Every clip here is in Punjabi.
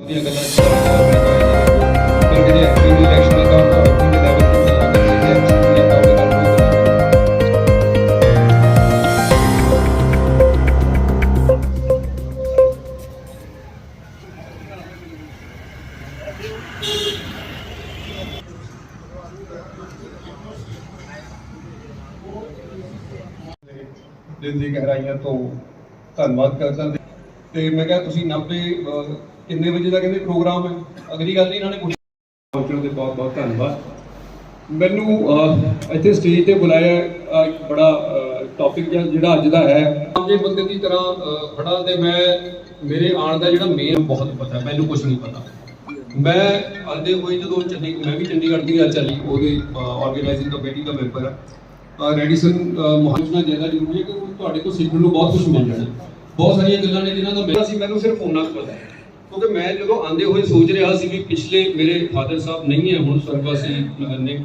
ਦੀਆਂ ਗੱਲਾਂ ਫਿਰ ਜਿਹੜੇ ਐਕਟਿਵ ਇਲੈਕਸ਼ਨ ਦਾ ਹੁੰਦਾ ਉਹਦੇ ਲੈਵਲ ਤੇ ਅਗਰ ਜਿਹੜੇ ਐਮਸੀ ਦੀਆਂ ਕਾਉਂਟ ਕਰਦੇ ਦਿਲ ਦੀ ਗਹਿਰਾਈਆਂ ਤੋਂ ਧੰਨਵਾਦ ਕਰਦਾ ਤੇ- ਮੈਂ ਕਿਹਾ ਤੁਸੀਂ 90 ਕਿੰਨੇ ਵਜੇ ਦਾ ਕਹਿੰਦੇ ਪ੍ਰੋਗਰਾਮ ਹੈ? ਅਗਲੀ ਗੱਲ ਨਹੀਂ ਇਹਨਾਂ ਨੇ ਪੁੱਛਿਆ। ਪਹੁੰਚਣ ਦੇ ਬਹੁਤ ਬਹੁਤ ਧੰਨਵਾਦ। ਮੈਨੂੰ ਇੱਥੇ ਸਟੇਜ ਤੇ ਬੁਲਾਇਆ ਇੱਕ ਬੜਾ ਟੌਪਿਕ ਜਿਹੜਾ ਅੱਜ ਦਾ ਹੈ। ਜੇ ਬੰਦੇ ਦੀ ਤਰ੍ਹਾਂ ਖੜਾ ਤੇ ਮੈਂ ਮੇਰੇ ਆਉਣ ਦਾ ਜਿਹੜਾ ਮੇਨ ਬਹੁਤ ਪਤਾ ਮੈਨੂੰ ਕੁਝ ਨਹੀਂ ਪਤਾ। ਮੈਂ ਆਂਦੇ ਹੋਏ ਜਦੋਂ ਚੰਡੀ ਮੈਂ ਵੀ ਚੰਡੀਗੜ੍ਹ ਦੀ ਗੱਲ ਚੱਲੀ ਉਹਦੇ ਆਰਗੇਨਾਈਜ਼ਿੰਗ ਕਮੇਟੀ ਦਾ ਮੈਂਬਰ ਆ ਰੈਡੀਸਨ ਮੁਹਾਜਨਾ ਜ਼ਿਆਦਾ ਜ਼ਰੂਰੀ ਹੈ ਕਿ ਤੁਹਾਡੇ ਤੋਂ ਸਿੱਖਣ ਨੂੰ ਬਹੁਤ ਕੁਝ ਮਿਲ ਜਾਣਾ। ਬਹੁਤ ਸਾਰੀਆਂ ਗੱਲਾਂ ਨੇ ਜਿਨ੍ਹਾਂ ਦਾ ਮੇਰਾ ਸੀ ਮੈਨੂੰ ਸਿਰਫ ਉਹਨਾਂ ਪਤਾ ਹੈ। ਕਿਉਂਕਿ ਮੈਂ ਜਦੋਂ ਆਂਦੇ ਹੋਏ ਸੋਚ ਰਿਹਾ ਸੀ ਵੀ ਪਿਛਲੇ ਮੇਰੇ ਫਾਦਰ ਸਾਹਿਬ ਨਹੀਂ ਹੈ, ਹੁਣ ਸਰਵਾਸੀ ਨੇ,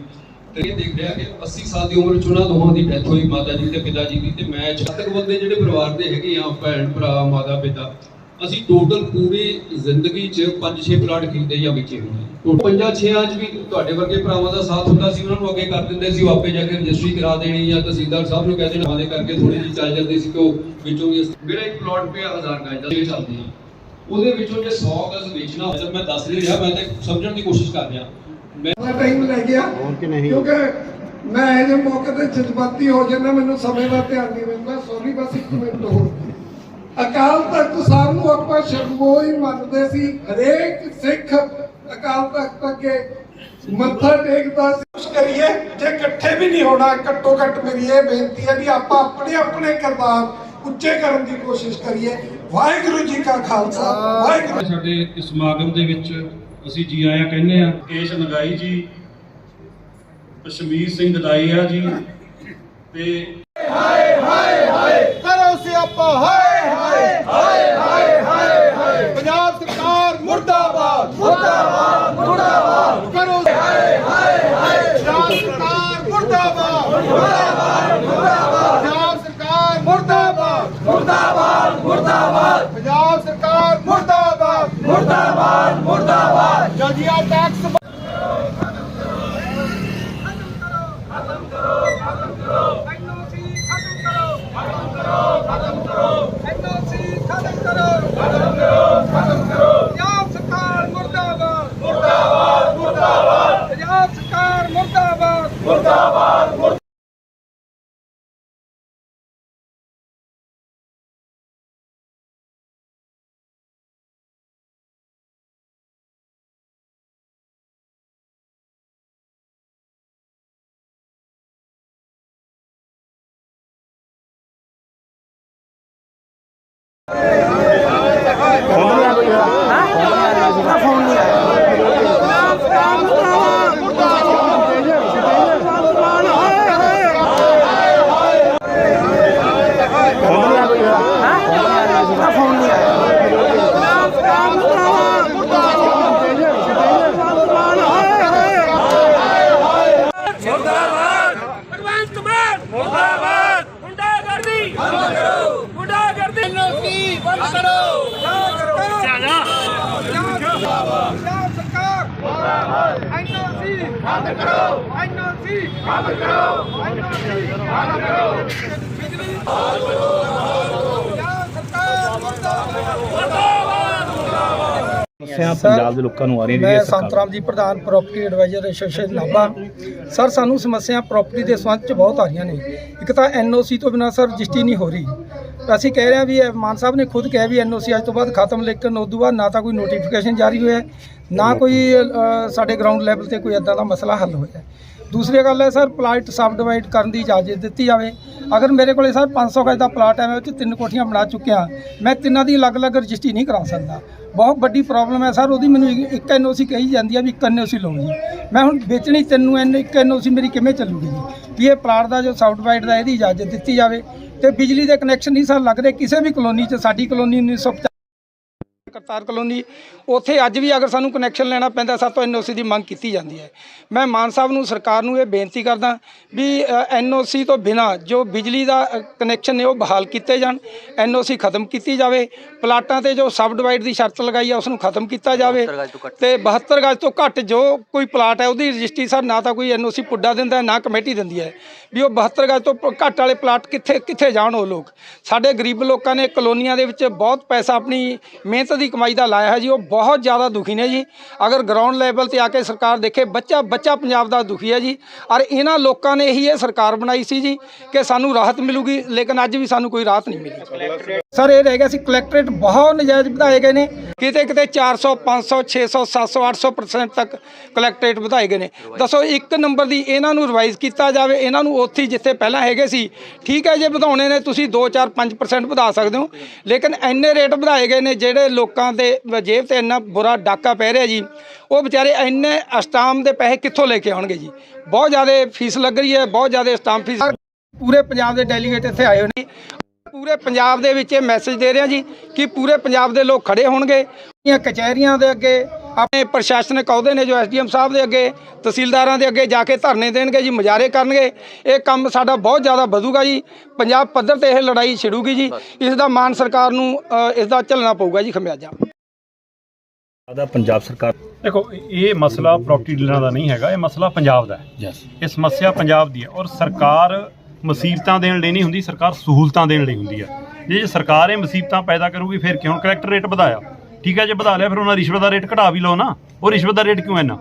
ਤੇ ਇਹ ਦੇਖ ਰਿਹਾ ਕਿ 80 ਸਾਲ ਦੀ ਉਮਰ ਚ ਉਹਨਾਂ ਦੋਹਾਂ ਦੀ ਡੈਥ ਹੋਈ, ਮਾਤਾ ਜੀ ਤੇ ਪਿਤਾ ਜੀ ਦੀ, ਤੇ ਮੈਂ ਛਾਤਕ ਬੰਦੇ ਜਿਹੜੇ ਪਰਿਵਾਰ ਦੇ ਹੈਗੇ ਆ, ਭੈਣ, ਭਰਾ, ਮਾਤਾ, ਪਿਤਾ, ਅਸੀਂ ਟੋਟਲ ਪੂਰੀ ਜ਼ਿੰਦਗੀ 'ਚ 5-6 ਪਲਾਟ ਖਰੀਦੇ ਜਾਂ ਵੇਚੇ ਹੋਣੇ ਟੋਟਲ ਪੰਜਾਂ ਛੇਆਂ 'ਚ ਵੀ ਤੁਹਾਡੇ ਵਰਗੇ ਭਰਾਵਾਂ ਦਾ ਸਾਥ ਹੁੰਦਾ ਸੀ, ਉਹਨਾਂ ਨੂੰ ਅੱਗੇ ਕਰ ਦਿੰਦੇ ਸੀ, ਆਪੇ ਜਾ ਕੇ ਰਜਿਸਟਰੀ ਕਰਾ ਦੇਣੀ ਜਾਂ ਤਹਿਸੀਲਦਾਰ ਸਾਹਿਬ ਨੂੰ ਕਹਿ ਦੇਣਾ, ਉਹਦੇ ਕਰਕੇ ਥੋੜੀ ਜਿਹੀ ਚੱਲ ਜਾਂਦੀ ਸੀ ਕਿ ਉਹ ਵਿੱਚੋਂ ਮੇਰਾ ਇੱਕ ਪਲਾਟ ਪਿਆ 1000 ਗਜ ਦਾ ਇਹ ਚੱਲਦੇ ਉਹਦੇ ਵਿੱਚੋਂ ਜੇ 100 ਗਜ ਵੇਚਣਾ ਹੋਵੇ ਮੈਂ ਦੱਸ ਨਹੀਂ ਰਿਹਾ ਮੈਂ ਤੇ ਸਮਝਣ ਦੀ ਕੋਸ਼ਿਸ਼ ਕਰ ਰਿਹਾ। ਮੈਂ ਟਾਈਮ ਲੱਗ ਗਿਆ। ਕਿਉਂਕਿ ਮੈਂ ਇਹ ਜਿਹੇ ਮੌਕੇ ਤੇ ਜਜ਼ਬਾਤੀ ਹੋ ਜਾਂਦਾ ਮੈਨੂੰ ਸਮੇਂ ਦਾ ਧਿਆਨ ਨਹੀਂ ਰਹਿੰਦਾ ਸੌਰੀ ਬਸ ਇੱਕ ਮਿੰਟ ਹੋਰ। ਅਕਾਲ ਤਖਤ ਸਾਹਿਬ ਨੂੰ ਆਪਾਂ ਸ਼ਰਮੋ ਹੀ ਮੰਨਦੇ ਸੀ। ਹਰੇਕ ਸਿੱਖ ਅਕਾਲ ਤਖਤ ਅੱਗੇ ਮੱਥਾ ਟੇਕਦਾ ਸੀ। ਕੁਛ ਕਰੀਏ ਜੇ ਇਕੱਠੇ ਵੀ ਨਹੀਂ ਹੋਣਾ ਘੱਟੋ ਘੱਟ ਮੇਰੀ ਇਹ ਬੇਨਤੀ ਹੈ ਵੀ ਆਪਾਂ ਆਪਣੇ ਆਪਣੇ ਕਿਰਦਾਰ ਉੱਚੇ ਕਰਨ ਦੀ ਕੋਸ਼ਿਸ਼ ਕਰੀਏ। ਵਾਹਿਗੁਰੂ ਜੀ ਕਾ ਖਾਲਸਾ ਵਾਹਿਗੁਰੂ ਸਾਡੇ ਇਸ ਸਮਾਗਮ ਦੇ ਵਿੱਚ ਅਸੀਂ ਜੀ ਆਇਆਂ ਕਹਿੰਦੇ ਆ ਕੇਸ਼ ਨਗਾਈ ਜੀ ਕਸ਼ਮੀਰ ਸਿੰਘ ਦਦਾਈਆ ਜੀ ਤੇ ਕਰੋ ਸਿਆਪਾ। ਹਾਏ ਹਾਏ ਹਾਏ ਹਾਏ ਹਾਏ ਹਾਏ ਪੰਜਾਬ ਸਰਕਾਰ ਮੁਰਦਾਬਾਦ। ਮੁਰਦਾਬਾਦ ਮੁਰਦਾਬਾਦ ਕਰੋ ਹਾਏ ਹਾਏ ਹਾਏ ਪੰਜਾਬ ਸਰਕਾਰ ਮੁਰਦਾਬਾਦ ਮੁਰਦਾਬਾਦ ਪੰਜਾਬ ਸਰਕਾਰ ਮੁਰਦਾਬਾਦ ਮੁਰਦਾਬਾਦ ਮੁਰਦਾਬਾਦ। ਪੰਜਾਬ ਸਰਕਾਰ ਮੁਰਦਾਬਾਦ। ਮੁਰਦਾਬਾਦ ਮੁਰਦਾਬਾਦ। ਜਲਦੀਆ ਟੈਕਸ ਐਨਓਸੀ Yeah. ਕਰੋ ਐਨਓਸੀ ਬੰਦ ਕਰੋ ਐਨਓਸੀ ਬੰਦ ਕਰੋ ਬਿਜਲੀ ਬੰਦ ਕਰੋ ਪੰਜਾਬ ਸਰਕਾਰ ਮੁਰਦਾਬਾਦ ਸਮੱਸਿਆ ਪੰਜਾਬ ਦੇ ਲੋਕਾਂ ਨੂੰ। ਆ ਰਹੀਆਂ ਮੈਂ ਸੰਤਰਾਮ ਜੀ ਪ੍ਰਧਾਨ property adviser association Nabha. Sir ਸਾਨੂੰ ਸਮੱਸਿਆ ਪ੍ਰਾਪਰਟੀ ਦੇ ਸੰਬੰਧ ਚ ਬਹੁਤ ਆ ਰਹੀਆਂ ਨੇ। ਇੱਕ ਤਾਂ ਐਨਓਸੀ ਤੋਂ ਬਿਨਾਂ ਸਰ ਰਜਿਸਟਰੀ ਨਹੀਂ ਹੋ ਰਹੀ। ਅਸੀਂ ਕਹਿ ਰਹੇ ਹਾਂ ਵੀ ਇਹ ਮਾਨ ਸਾਹਿਬ ਨੇ ਖੁਦ ਕਿਹਾ ਵੀ ਐਨਓਸੀ ਅੱਜ ਤੋਂ ਬਾਅਦ ਖਤਮ ਲੇਕਿਨ ਉਸ ਤੋਂ ਬਾਅਦ ਨਾ ਤਾਂ ਕੋਈ ਨੋਟੀਫਿਕੇਸ਼ਨ ਜਾਰੀ ਹੋਇਆ ਨਾ ਕੋਈ ਅ, ਸਾਡੇ ਗਰਾਊਂਡ ਲੈਵਲ ਤੇ ਕੋਈ ਇਦਾਂ ਦਾ ਮਸਲਾ ਹੱਲ ਹੋਇਆ। ਦੂਸਰੀ ਗੱਲ ਹੈ ਸਰ ਪਲਾਟ ਸਬ ਡਿਵਾਈਡ ਕਰਨ ਦੀ ਇਜਾਜ਼ਤ ਦਿੱਤੀ ਜਾਵੇ। ਅਗਰ ਮੇਰੇ ਕੋਲੇ ਸਰ 500 ਗਜ ਦਾ ਪਲਾਟ ਹੈ ਮੈਂ ਉਹ 'ਚ ਤਿੰਨ ਕੋਠੀਆਂ ਬਣਾ ਚੁੱਕਿਆ ਮੈਂ ਤਿੰਨਾਂ ਦੀ ਅਲੱਗ-ਅਲੱਗ ਰਜਿਸਟਰੀ ਨਹੀਂ ਕਰਾ ਸਕਦਾ। ਬਹੁਤ ਵੱਡੀ ਪ੍ਰੋਬਲਮ ਹੈ ਸਰ ਉਹਦੀ ਮੈਨੂੰ ਇੱਕ- ਇੱਕ ਐਨਓਸੀ ਕਹੀ ਜਾਂਦੀ ਹੈ ਵੀ ਇੱਕ ਐਨਓਸੀ ਲਓ ਜੀ। ਮੈਂ ਹੁਣ ਵੇਚਣੀ ਤੈਨੂੰ ਐਨ ਇੱਕ ਐਨਓਸੀ ਮੇਰੀ ਕਿਵੇਂ ਚੱਲੂਗੀ ਜੀ? ਵੀ ਇਹ ਪਲਾਟ ਦਾ ਜੋ ਸਬ ਡਿਵਾਈਡ ਦਾ ਇਹਦੀ ਇਜਾਜ਼ਤ ਦਿੱਤੀ ਜਾਵੇ ਤੇ ਬਿਜਲੀ ਦੇ ਕਨੈਕਸ਼ਨ ਨਹੀਂ ਸਰ ਲੱਗਦੇ। ਕਿਸੇ ਵੀ ਕਲੋਨੀ 'ਚ ਸਾਡੀ ਕਲੋਨੀ 1950 ਕਰਤਾਰ ਕਲੋਨੀ ਉੱਥੇ ਅੱਜ ਵੀ ਅਗਰ ਸਾਨੂੰ ਕਨੈਕਸ਼ਨ ਲੈਣਾ ਪੈਂਦਾ ਸਾਤੋਂ ਐਨਓਸੀ ਦੀ ਮੰਗ ਕੀਤੀ ਜਾਂਦੀ ਹੈ। ਮੈਂ ਮਾਨ ਸਾਹਿਬ ਨੂੰ ਸਰਕਾਰ ਨੂੰ ਇਹ ਬੇਨਤੀ ਕਰਦਾ ਵੀ ਐਨਓਸੀ ਤੋਂ ਬਿਨਾ ਜੋ ਬਿਜਲੀ ਦਾ ਕਨੈਕਸ਼ਨ ਨੇ ਉਹ ਬਹਾਲ ਕੀਤੇ ਜਾਣ ਐਨਓਸੀ ਖਤਮ ਕੀਤੀ ਜਾਵੇ ਪਲਾਟਾਂ ਤੇ ਜੋ ਸਬ ਡਿਵਾਈਡ ਦੀ ਸ਼ਰਤ ਲਗਾਈ ਆ ਉਸ ਨੂੰ ਖਤਮ ਕੀਤਾ ਜਾਵੇ ਤੇ 72 ਗਜ ਤੋਂ ਘੱਟ ਜੋ ਕੋਈ ਪਲਾਟ ਹੈ ਉਹਦੀ ਰਜਿਸਟਰੀ ਸਰ ਨਾ ਤਾਂ ਕੋਈ ਐਨਓਸੀ ਪੁੱਡਾ ਦਿੰਦਾ ਹੈ, ਨਾ ਕਮੇਟੀ ਦਿੰਦੀ ਹੈ। ਵੀ ਉਹ 72 ਗਜ ਤੋਂ ਘੱਟ ਵਾਲੇ ਪਲਾਟ ਕਿੱਥੇ ਕਿੱਥੇ ਜਾਣ ਉਹ ਲੋਕ। ਸਾਡੇ ਗਰੀਬ ਲੋਕਾਂ ਨੇ ਕਲੋਨੀਆਂ ਦੇ ਵਿੱਚ ਬਹੁਤ ਪੈਸਾ ਆਪਣੀ ਮਿਹਨਤ ਦੀ ਕਮਾਈ ਦਾ ਲਾਇਆ ਹੈ ਜੀ, ਉਹ ਬਹੁਤ ਜ਼ਿਆਦਾ ਦੁਖੀ ਨੇ ਜੀ। ਅਗਰ ਗਰਾਊਂਡ ਲੈਵਲ ਤੇ ਆ ਕੇ ਸਰਕਾਰ ਦੇਖੇ, ਬੱਚਾ ਬੱਚਾ ਪੰਜਾਬ ਦਾ ਦੁਖੀ ਹੈ ਜੀ। ਔਰ ਇਹਨਾਂ ਲੋਕਾਂ ਨੇ ਹੀ ਇਹ ਸਰਕਾਰ ਬਣਾਈ ਸੀ ਜੀ ਕਿ ਸਾਨੂੰ ਰਾਹਤ ਮਿਲੂਗੀ, ਲੇਕਿਨ ਅੱਜ ਵੀ ਸਾਨੂੰ ਕੋਈ ਰਾਹਤ ਨਹੀਂ ਮਿਲੀ। ਸਰ, ਇਹ ਰਹਿ ਗਿਆ ਸੀ ਕਲੈਕਟਰੇਟ, ਬਹੁਤ ਨਜਾਇਜ਼ ਵਧਾਏ ਗਏ ਨੇ। ਕਿਤੇ ਕਿਤੇ 400 500 600 700 800% ਤੱਕ ਕਲੈਕਟਰੇਟ ਵਧਾਏ ਗਏ ਨੇ। ਦੱਸੋ, ਇੱਕ ਨੰਬਰ ਦੀ ਇਹਨਾਂ ਨੂੰ ਰਿਵਾਈਜ਼ ਕੀਤਾ ਜਾਵੇ, ਇਹਨਾਂ ਨੂੰ ਉੱਥੇ ਜਿੱਥੇ ਪਹਿਲਾਂ ਹੈਗੇ ਸੀ, ਠੀਕ ਹੈ, ਜੇ ਵਧਾਉਣੇ ਨੇ, ਤੁਸੀਂ 2 4 5% ਵਧਾ ਸਕਦੇ ਹੋ। ਲੇਕਿਨ ਇੰਨੇ ਰੇਟ ਵਧਾਏ ਗਏ ਨੇ, ਜਿਹੜੇ ਲੋਕਾਂ ਦੇ ਜੇਬ ਤੇ ਇੰਨਾ ਬੁਰਾ ਡਾਕਾ ਪੈ ਰਿਹਾ ਜੀ, ਉਹ ਵਿਚਾਰੇ ਇੰਨੇ ਅਸਟਾਮ ਦੇ ਪੈਸੇ ਕਿੱਥੋਂ ਲੈ ਕੇ ਆਉਣਗੇ ਜੀ? ਬਹੁਤ ਜ਼ਿਆਦਾ ਫੀਸ ਲੱਗ ਰਹੀ ਹੈ, ਬਹੁਤ ਜ਼ਿਆਦਾ ਸਟਾਮ ਫੀਸ ਪੂਰੇ ਪੰਜਾਬ ਦੇ ਡੈਲੀਗੇਟ ਇੱਥੇ ਆਏ ਹੋਏ ਨੇ। ਪੂਰੇ ਪੰਜਾਬ ਦੇ ਵਿੱਚ ਇਹ ਮੈਸੇਜ ਦੇ ਰਿਹਾ ਜੀ ਕਿ ਪੂਰੇ ਪੰਜਾਬ ਦੇ ਲੋਕ ਖੜੇ ਹੋਣਗੇ। ਇਹ ਕਚਹਿਰੀਆਂ ਦੇ ਅੱਗੇ ਆਪਣੇ ਪ੍ਰਸ਼ਾਸਨਿਕ ਅਹੁਦੇ ਨੇ ਜੋ ਐਸਡੀਐਮ ਸਾਹਿਬ ਦੇ ਅੱਗੇ ਤਹਿਸੀਲਦਾਰਾਂ ਦੇ ਅੱਗੇ ਜਾ ਕੇ ਧਰਨੇ ਦੇਣਗੇ ਜੀ ਮੁਜ਼ਾਹਰੇ ਕਰਨਗੇ। ਇਹ ਕੰਮ ਸਾਡਾ ਬਹੁਤ ਜ਼ਿਆਦਾ ਵਧੂਗਾ ਜੀ। ਪੰਜਾਬ ਪੱਧਰ ਤੇ ਇਹ ਲੜਾਈ ਛਿੜੂਗੀ ਜੀ। ਇਸ ਦਾ ਮਾਨ ਸਰਕਾਰ ਨੂੰ ਇਸ ਦਾ ਝੱਲਣਾ ਪਊਗਾ ਜੀ ਖਮਿਆਜਾ। ਆਦਾ ਪੰਜਾਬ ਸਰਕਾਰ ਦੇਖੋ ਇਹ ਮਸਲਾ ਪ੍ਰਾਪਰਟੀ ਡੀਲਰਾਂ ਦਾ ਨਹੀਂ ਹੈਗਾ ਇਹ ਮਸਲਾ ਪੰਜਾਬ ਦਾ ਹੈ। ਇਹ ਸਮੱਸਿਆ ਪੰਜਾਬ ਦੀ ਹੈ ਔਰ ਸਰਕਾਰ ਮੁਸੀਬਤਾਂ ਦੇਣ ਲਈ ਨਹੀਂ ਹੁੰਦੀ, ਸਰਕਾਰ ਸਹੂਲਤਾਂ ਦੇਣ ਲਈ ਹੁੰਦੀ ਹੈ ਜੇ ਸਰਕਾਰ ਇਹ ਮੁਸੀਬਤਾਂ ਪੈਦਾ ਕਰੂਗੀ, ਫਿਰ ਕਿਉਂ ਕਲੈਕਟਰ ਰੇਟ ਵਧਾਇਆ? ਠੀਕ ਹੈ ਜੇ ਵਧਾ ਲਿਆ, ਫਿਰ ਉਹਨਾਂ ਰਿਸ਼ਵਤ ਦਾ ਰੇਟ ਘਟਾ ਵੀ ਲਓ ਨਾ। ਉਹ ਰਿਸ਼ਵਤ ਦਾ ਰੇਟ ਕਿਉਂ ਇੰਨਾ?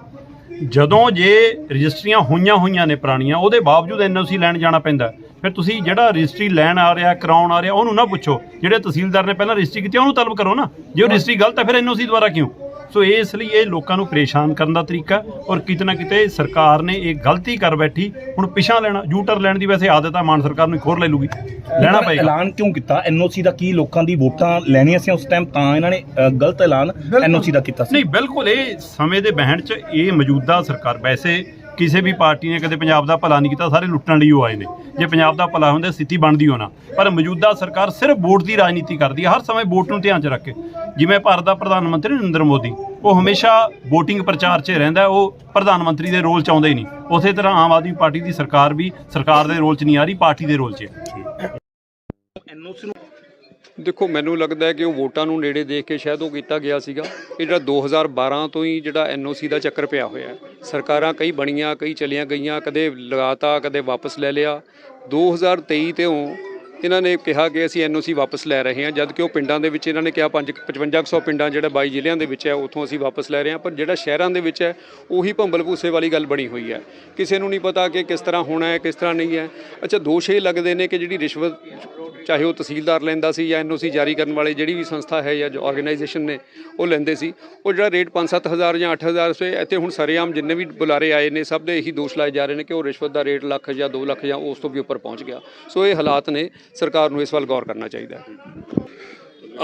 ਜਦੋਂ ਜੇ ਰਜਿਸਟਰੀਆਂ ਹੋਈਆਂ ਹੋਈਆਂ ਨੇ ਪੁਰਾਣੀਆਂ, ਉਹਦੇ ਬਾਵਜੂਦ ਐਨਓਸੀ ਲੈਣ ਜਾਣਾ ਪੈਂਦਾ। ਫਿਰ ਤੁਸੀਂ ਜਿਹੜਾ ਰਜਿਸਟਰੀ ਲੈਣ ਆ ਰਿਹਾ, ਕਰਾਉਣ ਆ ਰਿਹਾ, ਉਹਨੂੰ ਨਾ ਪੁੱਛੋ। ਜਿਹੜੇ ਤਹਿਸੀਲਦਾਰ ਨੇ ਪਹਿਲਾਂ ਰਜਿਸਟਰੀ ਕੀਤੀ, ਉਹਨੂੰ ਤਲਬ ਕਰੋ ਨਾ। ਜੇ ਉਹ ਰਜਿਸਟਰੀ ਗਲਤ ਹੈ ਫਿਰ ਐਨਓਸੀ ਦੁਆਰਾ ਕਿਉਂ? ਸੋ ਇਸ ਲਈ ਇਹ ਲੋਕਾਂ ਨੂੰ ਪਰੇਸ਼ਾਨ ਕਰਨ ਦਾ ਤਰੀਕਾ ਔਰ ਕਿਤੇ ਨਾ ਕਿਤੇ ਸਰਕਾਰ ਨੇ ਇਹ ਗਲਤੀ ਕਰ ਬੈਠੀ। ਹੁਣ ਪਿਛਾ ਲੈਣਾ ਯੂਟਰ ਲੈਣ ਦੀ ਵੈਸੇ ਆਦਤ ਆ ਮਾਨ ਸਰਕਾਰ ਨੂੰ ਹੋਰ ਲੈ ਲੂਗੀ। ਲੈਣਾ ਪਏਗਾ। ਐਲਾਨ ਕਿਉਂ ਕੀਤਾ? ਐਨਓਸੀ ਦਾ ਕੀ ਲੋਕਾਂ ਦੀ ਵੋਟਾਂ ਲੈਣੀਆਂ ਸੀ ਉਸ ਟਾਈਮ ਤਾਂ ਇਹਨਾਂ ਨੇ ਗਲਤ ਐਲਾਨ ਐਨਓਸੀ ਦਾ ਕੀਤਾ ਸੀ। ਨਹੀਂ ਬਿਲਕੁਲ। ਇਹ ਸਮੇਂ ਦੇ ਬਹਿਣ 'ਚ ਇਹ ਮੌਜੂਦਾ ਸਰਕਾਰ ਵੈਸੇ ਕਿਸੇ ਵੀ ਪਾਰਟੀ ਨੇ ਕਦੇ ਪੰਜਾਬ ਦਾ ਭਲਾ ਨਹੀਂ ਕੀਤਾ, ਸਾਰੇ ਲੁੱਟਣ ਲਈ ਉਹ ਆਏ ਨੇ। ਜੇ ਪੰਜਾਬ ਦਾ ਭਲਾ ਹੁੰਦਾ ਸਥਿਤੀ ਬਣਦੀ ਹੋਣਾ। ਪਰ ਮੌਜੂਦਾ ਸਰਕਾਰ ਸਿਰਫ ਵੋਟ ਦੀ ਰਾਜਨੀਤੀ ਕਰਦੀ ਹੈ, ਹਰ ਸਮੇਂ ਵੋਟ ਨੂੰ ਧਿਆਨ 'ਚ ਰੱਖ। ਕੇ ਜਿਵੇਂ ਭਾਰਤ ਦਾ ਪ੍ਰਧਾਨ ਮੰਤਰੀ ਨਰਿੰਦਰ ਮੋਦੀ, ਉਹ ਹਮੇਸ਼ਾ ਵੋਟਿੰਗ ਪ੍ਰਚਾਰ 'ਚ ਰਹਿੰਦਾ ਉਹ ਪ੍ਰਧਾਨ ਮੰਤਰੀ ਦੇ ਰੋਲ 'ਚ ਆਉਂਦਾ ਹੀ ਨਹੀਂ। ਉਸੇ ਤਰ੍ਹਾਂ ਆਮ ਆਦਮੀ ਪਾਰਟੀ ਦੀ ਸਰਕਾਰ ਵੀ ਸਰਕਾਰ ਦੇ ਰੋਲ 'ਚ ਨਹੀਂ ਆ ਰਹੀ, ਪਾਰਟੀ ਦੇ ਰੋਲ 'ਚ ਹੈ। ਐਨਓਸੀ ਨੂੰ ਦੇਖੋ, ਮੈਨੂੰ ਲੱਗਦਾ ਹੈ ਕਿ ਉਹ ਵੋਟਾਂ ਨੂੰ ਨੇੜੇ ਦੇਖ ਕੇ ਸ਼ਾਇਦ ਉਹ ਕੀਤਾ ਗਿਆ ਸੀਗਾ। ਇਹ ਜਿਹੜਾ 2012 ਤੋਂ ਹੀ ਜਿਹੜਾ ਐਨਓਸੀ ਦਾ ਚੱਕਰ ਪਿਆ ਹੋਇਆ ਹੈ। ਸਰਕਾਰਾਂ ਕਈ ਬਣੀਆਂ, ਕਈ ਚਲੀਆਂ ਗਈਆਂ, ਕਦੇ ਲਗਾਤਾ ਕਦੇ ਵਾਪਸ ਲੈ ਲਿਆ। 2023 ਤੇ ਉਹ ਇਹਨਾਂ ਨੇ ਕਿਹਾ ਕਿ ਅਸੀਂ ਐਨਓਸੀ ਵਾਪਸ ਲੈ ਰਹੇ ਹਾਂ ਜਦ ਕਿ ਉਹ ਪਿੰਡਾਂ ਦੇ ਵਿੱਚ ਇਹਨਾਂ ਨੇ ਕਿਹਾ 5 5500 ਪਿੰਡਾਂ ਜਿਹੜਾ 22 ਜ਼ਿਲ੍ਹਿਆਂ ਦੇ ਵਿੱਚ ਹੈ, ਉੱਥੋਂ ਅਸੀਂ ਵਾਪਸ ਲੈ ਰਹੇ ਹਾਂ। ਪਰ ਜਿਹੜਾ ਸ਼ਹਿਰਾਂ ਦੇ ਵਿੱਚ ਹੈ, ਉਹੀ ਭੰਬਲ ਭੂਸੇ ਵਾਲੀ ਗੱਲ ਬਣੀ ਹੋਈ ਹੈ। ਕਿਸੇ ਨੂੰ ਨਹੀਂ ਪਤਾ ਕਿ ਕਿਸ ਤਰ੍ਹਾਂ ਹੋਣਾ ਹੈ, ਕਿਸ ਤਰ੍ਹਾਂ ਨਹੀਂ ਹੈ। ਅੱਛਾ, ਦੋਸ਼ ਇਹ ਲੱਗਦੇ ਨੇ ਕਿ ਜਿਹੜੀ ਰਿਸ਼ਵਤ ਚਾਹੇ ਉਹ ਤਹਿਸੀਲਦਾਰ ਲੈਂਦਾ ਸੀ ਜਾਂ ਐਨਓਸੀ ਜਾਰੀ ਕਰਨ ਵਾਲੇ ਜਿਹੜੀ ਵੀ ਸੰਸਥਾ ਹੈ ਜਾਂ ਜੋ ਆਰਗੇਨਾਈਜੇਸ਼ਨ ਨੇ, ਉਹ ਲੈਂਦੇ ਸੀ। ਉਹ ਜਿਹੜਾ ਰੇਟ 5-7000 ਜਾਂ 8000 ਸੇ ਇੱਥੇ ਹੁਣ ਸਰੇਆਮ ਜਿੰਨੇ ਵੀ ਬੁਲਾਰੇ ਆਏ ਨੇ, ਸਭ ਦੇ ਇਹੀ ਦੋਸ਼ ਲਾਏ ਜਾ ਰਹੇ ਨੇ ਕਿ ਉਹ ਰਿਸ਼ਵਤ ਦਾ ਰੇਟ ਲੱਖ ਜਾਂ 2 ਲੱਖ ਜਾਂ ਉਸ ਤੋਂ ਵੀ ਉੱਪਰ ਪਹੁੰਚ ਗਿਆ। ਸੋ ਇਹ ਹਾਲਾਤ ਨੇ, ਸਰਕਾਰ ਨੂੰ ਇਸ ਵੱਲ ਗੌਰ ਕਰਨਾ ਚਾਹੀਦਾ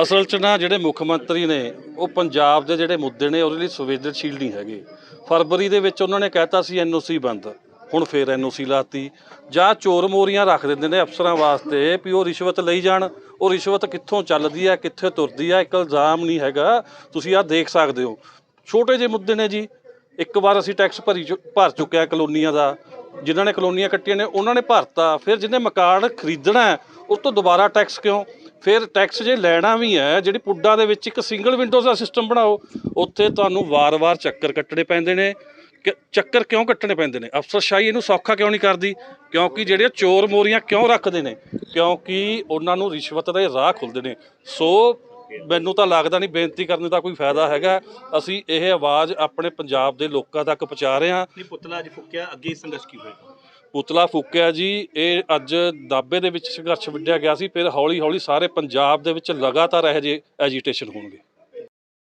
ਅਸਲ 'ਚ ਨਾ ਜਿਹੜੇ ਮੁੱਖ ਮੰਤਰੀ ਨੇ, ਉਹ ਪੰਜਾਬ ਦੇ ਜਿਹੜੇ ਮੁੱਦੇ ਨੇ, ਉਹਦੇ ਲਈ ਸੰਵੇਦਨਸ਼ੀਲ ਨਹੀਂ ਹੈਗੇ। ਫਰਵਰੀ ਦੇ ਵਿੱਚ ਉਹਨਾਂ ਨੇ ਕਹਿਤਾ ਸੀ ਐਨਓਸੀ ਬੰਦ। ਹੁਣ ਫੇਰ ਐਨਓਸੀ ਲਾਤੀ। ਜਾਂ ਚੋਰ ਮੋਰੀਆਂ ਰੱਖ ਦਿੰਦੇ ਨੇ ਅਫਸਰਾਂ ਵਾਸਤੇ ਵੀ ਉਹ ਰਿਸ਼ਵਤ ਲਈ ਜਾਣ। ਉਹ ਰਿਸ਼ਵਤ ਕਿੱਥੋਂ ਚੱਲਦੀ ਹੈ, ਕਿੱਥੇ ਤੁਰਦੀ ਹੈ, ਇੱਕ ਇਲਜ਼ਾਮ ਨਹੀਂ ਹੈਗਾ। ਤੁਸੀਂ ਆਹ ਦੇਖ ਸਕਦੇ ਹੋ। ਛੋਟੇ ਜਿਹੇ ਮੁੱਦੇ ਨੇ ਜੀ। ਇੱਕ ਵਾਰ ਅਸੀਂ ਟੈਕਸ ਭਰੀ ਚੁ- ਭਰ ਚੁੱਕਿਆ ਕਲੋਨੀਆਂ ਦਾ। ਜਿਨ੍ਹਾਂ ਨੇ ਕਲੋਨੀਆਂ ਕੱਟੀਆਂ ਨੇ, ਉਹਨਾਂ ਨੇ ਭਰਤਾ। ਫਿਰ ਜਿਹਨੇ ਮਕਾਨ ਖਰੀਦਣਾ ਉਸ ਤੋਂ ਦੁਬਾਰਾ ਟੈਕਸ ਕਿਉਂ? ਫਿਰ ਟੈਕਸ ਜੇ ਲੈਣਾ ਵੀ ਹੈ, ਜਿਹੜੀ ਪੁੱਡਾਂ ਦੇ ਵਿੱਚ ਇੱਕ ਸਿੰਗਲ ਵਿੰਡੋਜ਼ ਦਾ ਸਿਸਟਮ ਬਣਾਓ, ਉੱਥੇ ਤੁਹਾਨੂੰ ਵਾਰ-ਵਾਰ ਚੱਕਰ ਕੱਟਣੇ ਪੈਂਦੇ ਨੇ। ਕਿ ਚੱਕਰ ਕਿਉਂ ਕੱਟਣੇ ਪੈਂਦੇ ਨੇ? ਅਫਸਰਸ਼ਾਹੀ ਇਹਨੂੰ ਸੌਖਾ ਕਿਉਂ ਨਹੀਂ ਕਰਦੀ? ਕਿਉਂਕਿ ਜਿਹੜੇ ਚੋਰ ਮੋਰੀਆਂ ਕਿਉਂ ਰੱਖਦੇ ਨੇ? ਕਿਉਂਕਿ ਉਹਨਾਂ ਨੂੰ ਰਿਸ਼ਵਤ ਦੇ ਰਾਹ ਖੁੱਲਦੇ ਨੇ। ਸੋ ਮੈਨੂੰ ਤਾਂ ਲੱਗਦਾ ਨਹੀਂ ਬੇਨਤੀ ਕਰਨ ਦਾ ਕੋਈ ਫਾਇਦਾ ਹੈਗਾ। ਅਸੀਂ ਇਹ ਆਵਾਜ਼ ਆਪਣੇ ਪੰਜਾਬ ਦੇ ਲੋਕਾਂ ਤੱਕ ਪਹੁੰਚਾ ਰਹੇ ਹਾਂ। ਨਹੀਂ ਪੁਤਲਾ ਅੱਜ ਫੁੱਕਿਆ ਅੱਗੇ ਸੰਘਰਸ਼ ਕੀ ਹੋਏਗਾ? ਪੁਤਲਾ ਫੂਕਿਆ ਜੀ ਇਹ ਅੱਜ ਦਾਬੇ ਦੇ ਵਿੱਚ ਸੰਘਰਸ਼ ਵਿੱਢਿਆ ਗਿਆ ਸੀ ਫਿਰ ਹੌਲੀ ਹੌਲੀ ਸਾਰੇ ਪੰਜਾਬ ਦੇ ਵਿੱਚ ਲਗਾਤਾਰ ਇਹੋ ਜਿਹੇ ਐਜੀਟੇਸ਼ਨ ਹੋਣਗੇ।